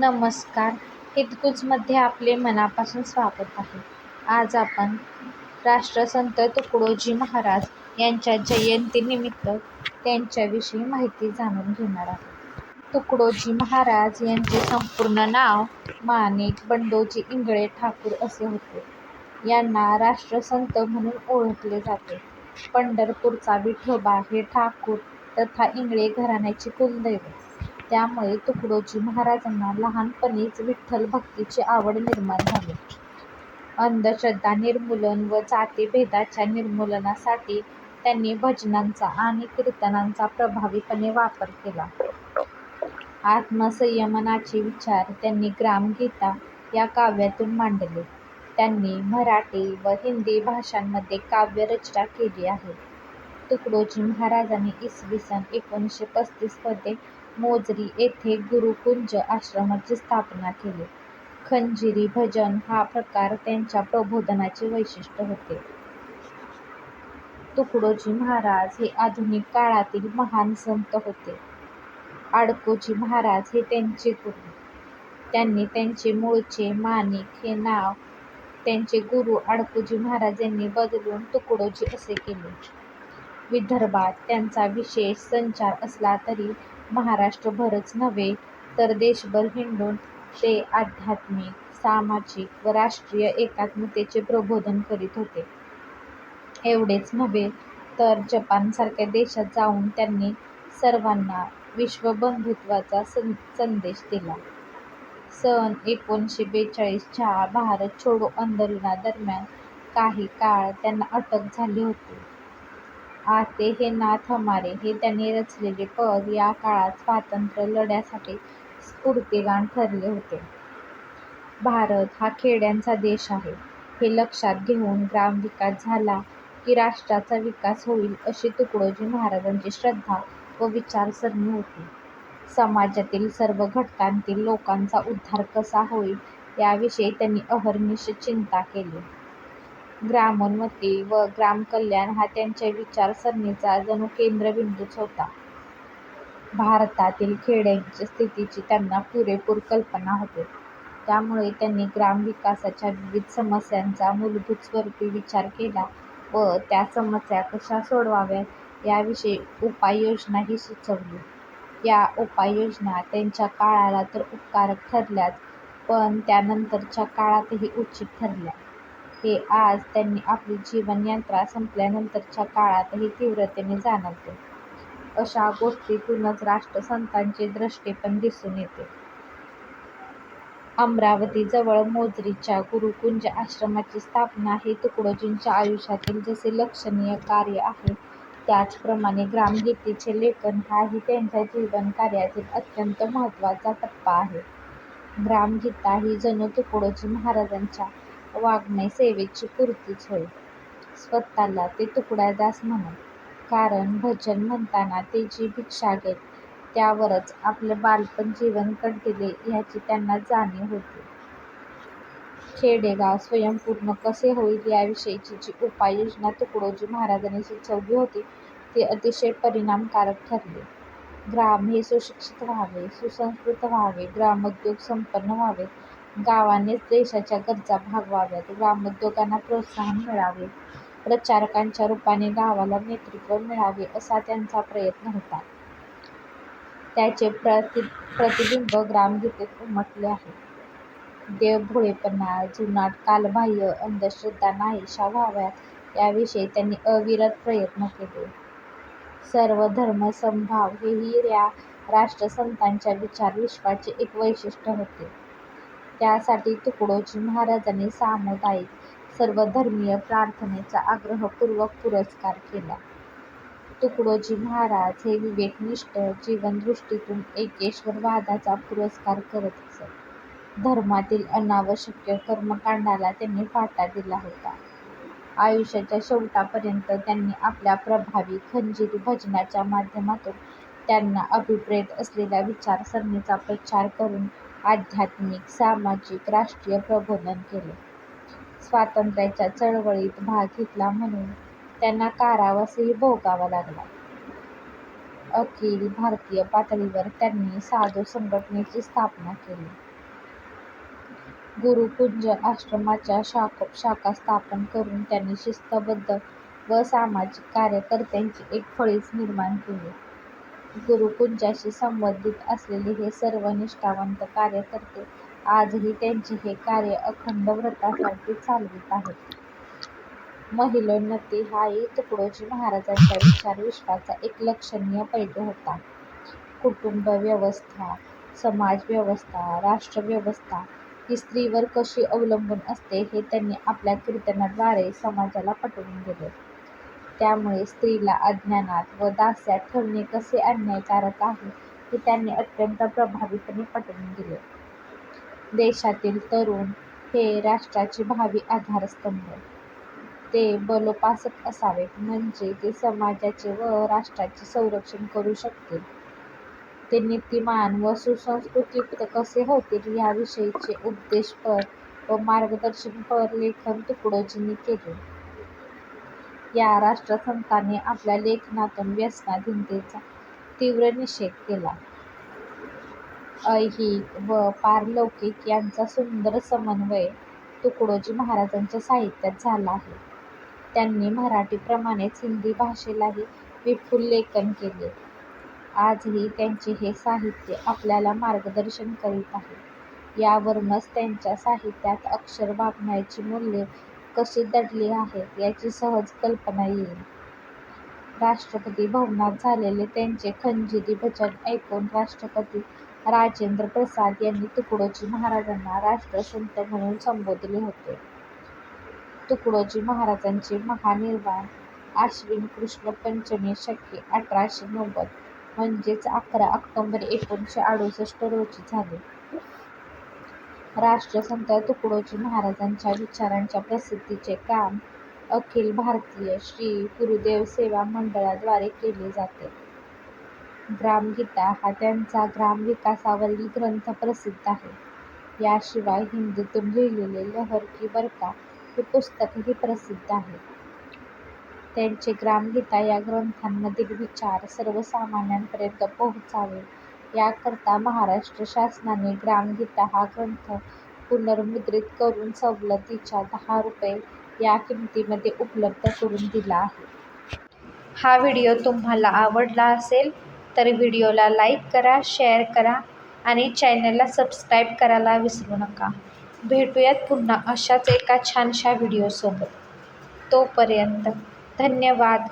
नमस्कार. हितगुजमध्ये आपले मनापासून स्वागत आहे. आज आपण राष्ट्रसंत तुकडोजी महाराज यांच्या जयंतीनिमित्त त्यांच्याविषयी माहिती जाणून घेणार आहोत. तुकडोजी महाराज यांचे संपूर्ण नाव माणिक बंडोजी इंगळे ठाकूर असे होते. यांना राष्ट्रसंत म्हणून ओळखले जाते. पंढरपूरचा विठोबा हे ठाकूर तथा इंगळे घराण्याचे कुलदैवत. त्यामुळे तुकडोजी महाराजांना लहानपणीच विठ्ठल भक्तीची आवड निर्माण झाली. अंधश्रद्धा निर्मूलन व जातीभेदाच्या निर्मूलनासाठी त्यांनी भजनांचा आणि कीर्तनांचा प्रभावीपणे वापर केला. आत्मसंयमनाचे विचार त्यांनी ग्रामगीता या काव्यातून मांडले. त्यांनी मराठी व हिंदी भाषांमध्ये काव्यरचना केली आहे. तुकडोजी महाराजांनी इसवी सन एकोणीसशे पस्तीसमध्ये मोजरी येथे गुरुकुंज आश्रमाची स्थापना केली. खंजिरी भजन हा प्रकार त्यांच्या प्रबोधनाचे वैशिष्ट्य होते. तुकडोजी महाराज हे आधुनिक काळातील महान संत होते. आडकोजी महाराज हे त्यांचे गुरु. त्यांनी त्यांचे मूळचे माणिक हे नाव त्यांचे गुरु आडकोजी महाराज यांनी बदलून तुकडोजी असे केले. विदर्भात त्यांचा विशेष संचार असला तरी महाराष्ट्रभरच नव्हे तर देशभर हिंडून ते आध्यात्मिक सामाजिक व राष्ट्रीय एकात्मतेचे प्रबोधन करीत होते. एवढेच नव्हे तर जपानसारख्या देशात जाऊन त्यांनी सर्वांना विश्वबंधुत्वाचा संदेश दिला. सन एकोणीसशे बेचाळीसच्या भारत छोडो आंदोलनादरम्यान काही काळ त्यांना अटक झाली होती. आते हे नाथ हमारे हे त्यांनी रचलेले पद या काळात स्वातंत्र्य लढ्यासाठी स्फूर्तिगान ठरले होते. भारत हा खेड्यांचा देश आहे. हे लक्षात घेऊन ग्रामविकास झाला की राष्ट्राचा विकास होईल अशी तुकडोजी महाराजांची श्रद्धा व विचारसरणी होती. समाजातील सर्व घटकांतील लोकांचा उद्धार कसा होईल याविषयी त्यांनी अहर्निश चिंता केली. ग्रामोन्नती व ग्रामकल्याण हा त्यांच्या विचारसरणीचा जणू केंद्रबिंदूच होता. भारतातील खेड्यांच्या स्थितीची त्यांना पुरेपूर कल्पना होती. त्यामुळे त्यांनी ग्रामविकासाच्या विविध समस्यांचा मूलभूत स्वरूपी विचार केला व त्या समस्या कशा सोडवाव्यात याविषयी उपाययोजनाही सुचवली. या उपाययोजना त्यांच्या काळाला तर उपकारक ठरल्याच पण त्यानंतरच्या काळातही उचित ठरल्या. हे आज त्यांनी आपली जीवनयात्रा संपल्यानंतरच्या काळातही तीव्रतेने जाणवते. अशा गोष्टीतूनच राष्ट्रसंतांचे द्रष्टेपण दिसून येते. अमरावतीजवळ मोझरीच्या गुरुकुंज आश्रमाची स्थापना हे तुकडोजींच्या आयुष्यातील जसे लक्षणीय कार्य आहे त्याचप्रमाणे ग्रामगीतेचे लेखन हाही त्यांच्या जीवनकार्यातील अत्यंत महत्त्वाचा टप्पा आहे. ग्रामगीता ही जणू तुकडोजी महाराजांच्या वागणे सेवेची पूर्तीच होय स्वतःला ते तुकड्यादास म्हणत कारण भजन म्हणताना ते जी भिक्षा घेत त्यावरच आपलं बालपण जीवन कंठिले ह्याची त्यांना जाणीव होती. खेडेगाव स्वयंपूर्ण कसे होईल याविषयीची जी उपाययोजना तुकडोजी महाराजांनी सुचवली होती ती अतिशय परिणामकारक ठरली. ग्राम हे सुशिक्षित व्हावे सुसंस्कृत व्हावे ग्रामोद्योग संपन्न व्हावेत गावानेच देशाच्या गरजा भागवाव्यात. ग्रामोद्योगांना प्रोत्साहन मिळावे. प्रचारकांच्या रूपाने गावाला नेतृत्व मिळावे असा त्यांचा प्रयत्न होता. त्याचे प्रतिबिंब ग्रामगीतेत उमटले आहे. देवभोळेपणा जुनाट कालबाह्य अंधश्रद्धा नाहीशा व्हाव्यात याविषयी त्यांनी अविरत प्रयत्न केले. सर्वधर्मसमभाव हेही या राष्ट्रसंतांच्या विचारविश्वाचे एक वैशिष्ट्य होते. त्यासाठी तुकडोजी महाराजांनी सामुदायिक सर्वधर्मीय प्रार्थनेचा आग्रहपूर्वक पुरस्कार केला. तुकडोजी महाराज हे विवेकनिष्ठ जीवनदृष्टीतून एकेश्वरवादाचा पुरस्कार करत असत. धर्मातील अनावश्यक कर्मकांडाला त्यांनी फाटा दिला होता. आयुष्याच्या शेवटापर्यंत त्यांनी आपल्या प्रभावी खंजिरी भजनाच्या माध्यमातून त्यांना अभिप्रेत असलेल्या विचारसरणीचा प्रचार करून आध्यात्मिक सामाजिक राष्ट्रीय प्रबोधन केले. स्वातंत्र्याच्या चळवळीत भाग घेतला म्हणून त्यांना कारावासही भोगावा लागला. अखिल भारतीय पातळीवर त्यांनी साधू संघटनेची स्थापना केली. गुरुकुंज आश्रमाच्या शाख शाखा स्थापन करून त्यांनी शिस्तबद्ध व सामाजिक कार्यकर्त्यांची एक फळीच निर्माण केली. गुरुकुंजाशी संबंधित असलेले हे सर्व निष्ठावंत कार्यकर्ते आजही त्यांचे हे कार्य अखंड व्रतासारखे चालवीत आहेत. महिलोन्नती हाही तुकडोजी महाराजांच्या विचार-विश्वाचा एक लक्षणीय पैलू होता. कुटुंब व्यवस्था, समाज व्यवस्था, राष्ट्र व्यवस्था ही स्त्रीवर कशी अवलंबून असते हे त्यांनी आपल्या कीर्तनाद्वारे समाजाला पटवून दिले. त्यामुळे स्त्रीला अज्ञानात व दास्यात ठेवणे कसे अन्यायकारक आहे हे त्यांनी अत्यंत प्रभावीपणे पटवून दिले. देशातील तरुण हे राष्ट्राचे भावी आधारस्तंभ. ते बलोपासक असावेत म्हणजे ते समाजाचे व राष्ट्राचे संरक्षण करू शकतील. ते नीतिमान व सुसंस्कृतयुक्त कसे होतील याविषयीचे उपदेशपर व मार्गदर्शनपर लेखन तुकडोजींनी केले. या राष्ट्रसंतांनी आपल्या लेखनातून व्यसनाधीनतेचा तीव्र निषेध केला. ऐहिक व पारलौकिक यांचा सुंदर समन्वय तुकडोजी महाराजांच्या साहित्यात झाला आहे. त्यांनी मराठीप्रमाणेच हिंदी भाषेलाही विपुल लेखन केले. आजही त्यांचे हे साहित्य आपल्याला मार्गदर्शन करीत आहे. यावरूनच त्यांच्या साहित्यात अक्षर वागण्याची मूल्ये कशी दडली आहेत याची सहज कल्पना येईल. राष्ट्रपती भवनात झालेले त्यांचे खंजिरी भजन ऐकून राष्ट्रपती राजेंद्र प्रसाद यांनी तुकडोजी महाराजांना राष्ट्रसंत म्हणून संबोधले होते. तुकडोजी महाराजांचे महानिर्वाण आश्विन कृष्ण पंचमी शके अठराशे नव्वद म्हणजेच अकरा ऑक्टोबर एकोणीसशे अडुसष्ट रोजी झाले. राष्ट्रसंत तुकडोजी महाराजांच्या विचारांच्या प्रसिद्धीचे काम अखिल भारतीय श्री गुरुदेव सेवा मंडळाद्वारे केले जाते. ग्रामगीता हा त्यांचा ग्रामविकासावरील ग्रंथ प्रसिद्ध आहे. याशिवाय हिंदीतून लिहिलेले लहर की बरखा हे पुस्तकही प्रसिद्ध आहे. त्यांचे ग्रामगीता या ग्रंथांमधील विचार सर्वसामान्यांपर्यंत पोहोचावे याकरता महाराष्ट्र शासनाने ग्रामगीता हा ग्रंथ पुनर्मुद्रित करून सवलतीच्या दहा रुपये या किमतीमध्ये उपलब्ध करून दिला आहे. हा व्हिडिओ तुम्हाला आवडला असेल तर व्हिडिओला लाईक करा, शेअर करा आणि चॅनलला सबस्क्राईब करायला विसरू नका. भेटूयात पुन्हा अशाच एका छानशा व्हिडिओसोबत. तोपर्यंत धन्यवाद.